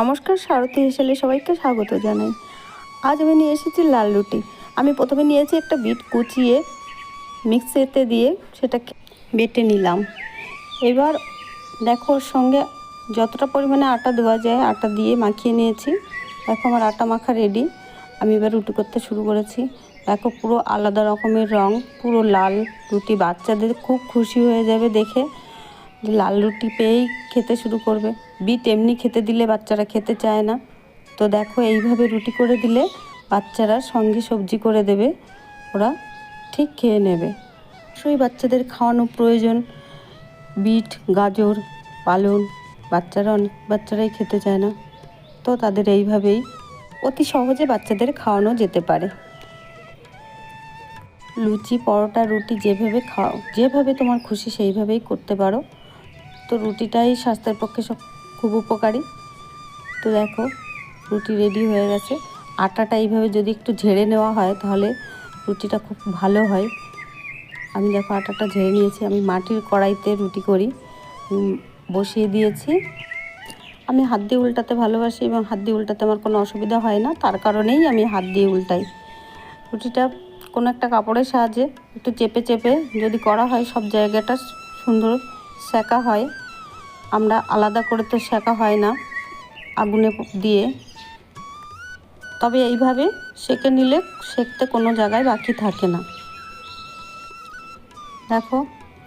নমস্কার, সারথী হেসেলে সবাইকে স্বাগত জানাই। আজ আমি নিয়ে এসেছি লাল রুটি। আমি প্রথমে নিয়েছি একটা বিট কুচিয়ে মিক্সিতে দিয়ে সেটাকে বেটে নিলাম। এবার দেখো ওর সঙ্গে যতটা পরিমাণে আটা দেওয়া যায়, আটা দিয়ে মাখিয়ে নিয়েছি। দেখো আমার আটা মাখা রেডি আমি এবার রুটি করতে শুরু করেছি। দেখো পুরো আলাদা রকমের রং, পুরো লাল রুটি। বাচ্চাদের খুব খুশি হয়ে যাবে দেখে লাল রুটি পেয়েই খেতে শুরু করবে। বিট এমনি খেতে দিলে বাচ্চারা খেতে চায় না। তো দেখো, এইভাবে রুটি করে দিলে বাচ্চারা সঙ্গে সবজি করে দেবে, ওরা ঠিক খেয়ে নেবে। অবশ্যই বাচ্চাদের খাওয়ানো প্রয়োজন। বিট, গাজর পালন বাচ্চারা অনেক, বাচ্চারাই খেতে চায় না। তো তাদের এইভাবেই অতি সহজে বাচ্চাদের খাওয়ানো যেতে পারে। লুচি, পরোটা, রুটি যেভাবে খাও, যেভাবে তোমার খুশি সেইভাবেই করতে পারো। তো রুটিটাই স্বাস্থ্যের পক্ষে সব খুব উপকারী। তো দেখো, রুটি রেডি হয়ে গেছে। আটাটা এইভাবে যদি একটু ঝেড়ে নেওয়া হয়, তাহলে রুটিটা খুব ভালো হয়। আমি দেখো আটাটা ঝেড়ে নিয়েছি। আমি মাটির কড়াইতে রুটি করি। বসিয়ে দিয়েছি। আমি হাত দিয়ে উল্টাতে ভালোবাসি এবং হাত দিয়ে উল্টাতে আমার কোনো অসুবিধা হয় না। তার কারণেই আমি হাত দিয়ে উল্টাই। রুটিটা কোনো একটা কাপড়ের সাহায্যে একটু চেপে চেপে যদি করা হয়, সব জায়গাটা সুন্দর সেকা হয়। আমরা আলাদা করে তো সেকা হয় না আগুনে দিয়ে। তবে এইভাবে সেকে নিলে সেকতে কোনো জায়গায় বাকি থাকে না। দেখো,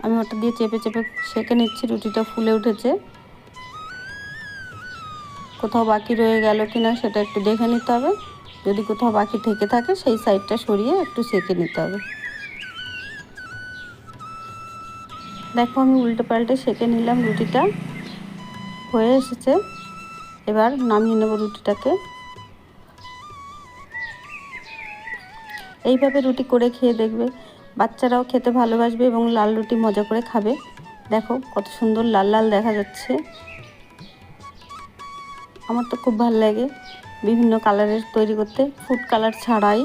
আমি ওটা দিয়ে চেপে চেপে সেকে নিচ্ছি, রুটিটা ফুলে উঠেছে। কোথাও বাকি রয়ে গেল কি না সেটা একটু দেখে নিতে হবে। যদি কোথাও বাকি থেকে থাকে, সেই সাইডটা সরিয়ে একটু সেকে নিতে হবে। দেখো, আমি উল্টে পাল্টে সেকে নিলাম রুটিটা। হয়ে এসেছে। এবার নামিয়ে নেব রুটিটাকে। এইভাবে রুটি করে খেয়ে দেখবে। বাচ্চারাও খেতে ভালোবাসবে এবং লাল রুটি মজা করে খাবে। দেখো কত সুন্দর লাল লাল দেখা যাচ্ছে। আমার তো খুব ভালো লাগে বিভিন্ন কালারের তৈরি করতে। ফুড কালার ছাড়াই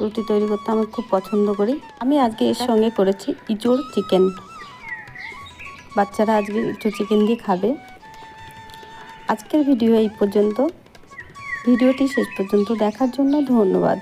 রুটি তৈরি করতে আমি খুব পছন্দ করি। আমি আজকে এর সঙ্গে করেছি ইঁচড় চিকেন বাচ্চারা আজকে একটু চিকেন দিয়ে খাবে। আজকের ভিডিও এই পর্যন্ত। ভিডিওটি শেষ পর্যন্ত দেখার জন্য ধন্যবাদ।